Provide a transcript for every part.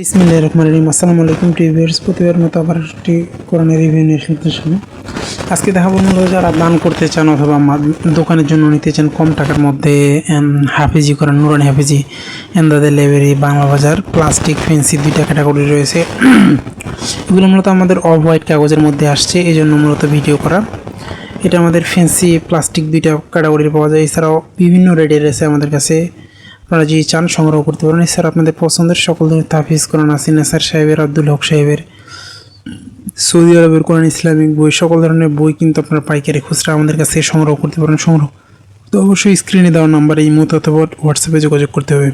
বিসমিল্লাহ রহমান রহিম। আসসালামু আলাইকুম টিভিয়ার্স প্রতিবার মতো আবার একটি কোরআনের রিভিউ নিয়ে সামনে। আজকে দেখাবো মূলত যারা দান করতে চান অথবা দোকানের জন্য নিতে চান কম টাকার মধ্যে হাফিজি করেন, নুরানি হাফিজি, এন্দাদের library Bangla Bazar plastic fancy দুইটা ক্যাটাগরি রয়েছে। এগুলো মূলত আমাদের অফ হোয়াইট কাগজের মধ্যে আসছে এই জন্য মূলত ভিডিও করা। এটা আমাদের ফেন্সি প্লাস্টিক দুইটা ক্যাটাগরির পাওয়া যায়। এছাড়াও বিভিন্ন রেডের রয়েছে আমাদের কাছে। আপনারা যদি চান, সংগ্রহ করতে পারেন স্যার, আপনাদের পছন্দের সকল ধরনের তাফিজ কোরআন আসিন নাসার সাহেবের, আব্দুল হক সাহেবের, সৌদি আরবের কোরআন, ইসলামিক বই, সকল ধরনের বই কিন্তু আপনারা পাইকারি খুচরা আমাদের কাছে সংগ্রহ করতে পারেন। সংগ্রহ। তো অবশ্যই স্ক্রিনে দেওয়া নাম্বারে এই মতো অথবা হোয়াটসঅ্যাপে যোগাযোগ করতে হবে।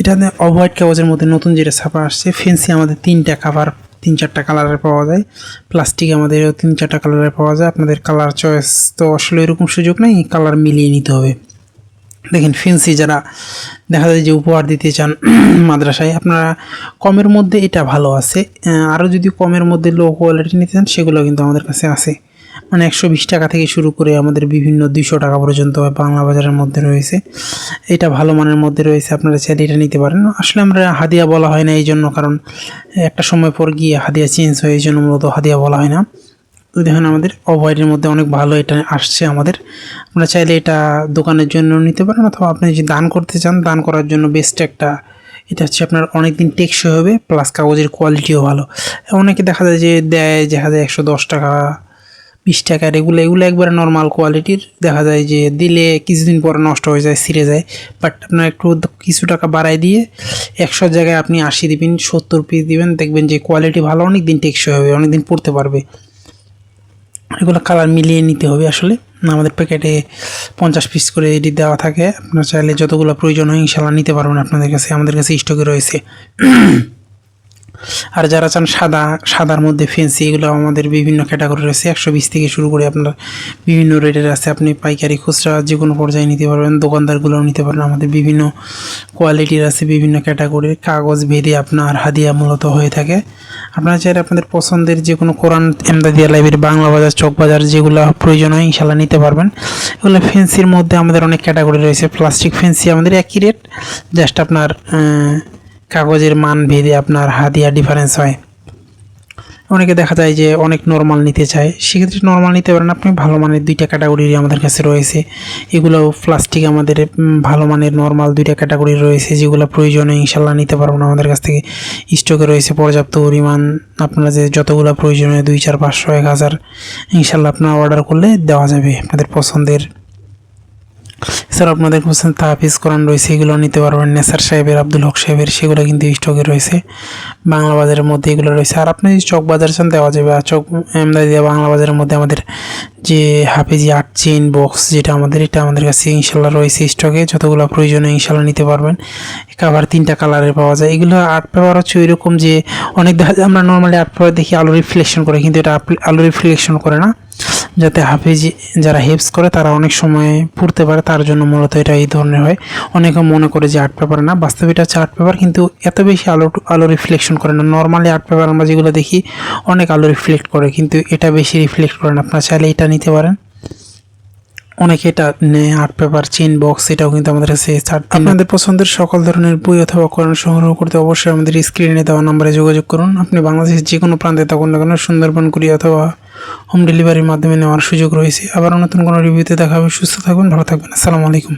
এটা অফ কাগজের মধ্যে নতুন যেটা ছাপা আসছে ফেন্সি আমাদের তিনটা কাভার তিন চারটা কালারের পাওয়া যায়। প্লাস্টিক আমাদের তিন চারটা কালারের পাওয়া যায়। আপনাদের কালার চয়েস তো আসলে এরকম সুযোগ নেই কালার মিলিয়ে নিতে হবে। দেখেন ফেন্সি যারা দেখা যায় যে উপহার দিতে চান মাদ্রাসায়, আপনারা কমের মধ্যে এটা ভালো আছে। আরও যদি কমের মধ্যে লো কোয়ালিটি নিতে চান, সেগুলো কিন্তু আমাদের কাছে আছে। মানে একশো বিশ টাকা থেকে শুরু করে আমাদের বিভিন্ন দুইশো টাকা পর্যন্ত বাংলা বাজারের মধ্যে রয়েছে। এটা ভালো মানের মধ্যে রয়েছে, আপনারা চাইলে এটা নিতে পারেন। আসলে আমরা হাদিয়া বলা হয় না এই জন্য কারণ একটা সময় পর গিয়ে হাদিয়া চেঞ্জ হয়, এই জন্য মূলত হাদিয়া বলা হয় না। তো দেখেন, আমাদের অভয়ের মধ্যে অনেক ভালো এটা আসছে আমাদের। আমরা চাইলে এটা দোকানের জন্য নিতে পারেন অথবা আপনি যদি দান করতে চান, দান করার জন্য বেস্ট একটা এটা হচ্ছে আপনার অনেক দিন টেকসই হবে প্লাস কাগজের কোয়ালিটিও ভালো। অনেকে দেখা যায় যে দেয়, দেখা যায় একশো দশ টাকা, বিশ টাকার এগুলো এগুলো একবারে নর্মাল কোয়ালিটির দেখা যায় যে দিলে কিছুদিন পরে নষ্ট হয়ে যায়, ছিঁড়ে যায়। বাট আপনার একটু কিছু টাকা বাড়ায় দিয়ে একশোর জায়গায় আপনি আশি দিবেন, সত্তর পিস দিবেন, দেখবেন যে কোয়ালিটি ভালো অনেক দিন টেকসই হবে অনেক দিন পড়তে পারবে। এগুলো কালার মিলিয়ে নিতে হবে আসলে। আমাদের প্যাকেটে পঞ্চাশ পিস করে এটি দেওয়া থাকে। আপনার চাইলে যতগুলো প্রয়োজন হয় ইনশাল্লাহ নিতে পারবেন আপনাদের কাছে। আমাদের কাছে স্টকে রয়েছে। আর যারা চান সাদা, সাদার মধ্যে ফেন্সি এগুলো আমাদের বিভিন্ন ক্যাটাগরি রয়েছে একশো বিশ থেকে শুরু করে আপনার বিভিন্ন রেটের আছে। আপনি পাইকারি খুচরা যে কোনো পর্যায়ে নিতে পারবেন, দোকানদারগুলোও নিতে পারেন আমাদের বিভিন্ন কোয়ালিটির আছে বিভিন্ন ক্যাটাগরির কাগজ ভেদে আপনার হাদিয়া মূলত হয়ে থাকে। আপনারা চাইলে আপনাদের পছন্দের যে কোনো কোরআন, এমদাদিয়া লাইব্রেরি বাংলা বাজার, চক বাজার যেগুলো প্রয়োজন হয় ইনশাল্লাহ নিতে পারবেন। এগুলো ফেন্সির মধ্যে আমাদের অনেক ক্যাটাগরি রয়েছে। প্লাস্টিক ফেন্সি আমাদের একই রেট জাস্ট আপনার কাগজের মান ভেদে আপনার হাদিয়া ডিফারেন্স হয়। অনেকে দেখা যায় যে অনেক নর্মাল নিতে চায়। সেক্ষেত্রে নর্মাল নিতে পারেন। আপনি ভালো মানের দুইটা ক্যাটাগরি আমাদের কাছে রয়েছে। এগুলো প্লাস্টিক আমাদের ভালো মানের নর্মাল দুইটা ক্যাটাগরি রয়েছে, যেগুলো প্রয়োজনে ইনশাল্লাহ নিতে পারবেন আমাদের কাছ থেকে। স্টকে রয়েছে পর্যাপ্ত পরিমাণ, আপনারা যে যতগুলো প্রয়োজনে দুই চার, পাঁচশো, এক হাজার, ইনশাল্লাহ আপনারা অর্ডার করলে দেওয়া যাবে আপনাদের পছন্দের। এছাড়া আপনাদের পছন্দ তাহাফিজ কোরআন রয়েছে, এগুলো নিতে পারবেন নেসার সাহেবের, আব্দুল হক সাহেবের, সেগুলো কিন্তু স্টকে রয়েছে। বাংলা বাজারের মধ্যে এগুলো রয়েছে। আর আপনি যদি চক বাজার চান, দেওয়া যাবে। আর চক এমদাদিয়া বাংলা বাজারের মধ্যে আমাদের যে হাফিজি আট চেন বক্স, যেটা আমাদের, এটা আমাদের কাছে ইনশাল্লাহ রয়েছে স্টকে যতগুলো প্রয়োজনে ইনশাল্লাহ নিতে পারবেন। কাভার তিনটা কালারের পাওয়া যায়। এগুলো আর্ট পেপার হচ্ছে এরকম যে, অনেক দেখা যায় আমরা নর্মালি আর্ট পেপার দেখি, আলো রিফ্লেকশন করে, কিন্তু এটা আলো রিফ্লেকশন করে না। যাতে হাফিজ যারা হেল্পস করে, তারা অনেক সময় পড়তে পারে। তার জন্য মূলত এটা এই ধরনের হয়। অনেকে মনে করে যে আর্ট পেপার না বাস্তবে এটা হচ্ছে আর্ট পেপার, কিন্তু এত বেশি আলো আলো রিফ্লেকশন করে না। নর্মালি আর্ট পেপার আমরা যেগুলো দেখি, অনেক আলো রিফ্লেক্ট করে, কিন্তু এটা বেশি রিফ্লেক্ট করে না। আপনারা চাইলে এটা নিতে পারেন। অনেকে এটা নেয় আর্ট পেপার চেন বক্স এটাও কিন্তু আমাদের কাছে আপনাদের পছন্দের সকল ধরনের বই অথবা কোরআন সংগ্রহ করতে অবশ্যই আমাদের স্ক্রিনে দেওয়া নাম্বারে যোগাযোগ করুন। আপনি বাংলাদেশের যে কোনো প্রান্তে তখন না কেন, সুন্দরবন কুড়ি অথবা হোম ডেলিভারির মাধ্যমে নেওয়ার সুযোগ রয়েছে। আবার নতুন কোনো রিভিউতে দেখা হবে সুস্থ থাকবেন ভালো থাকবেন আসসালামু আলাইকুম।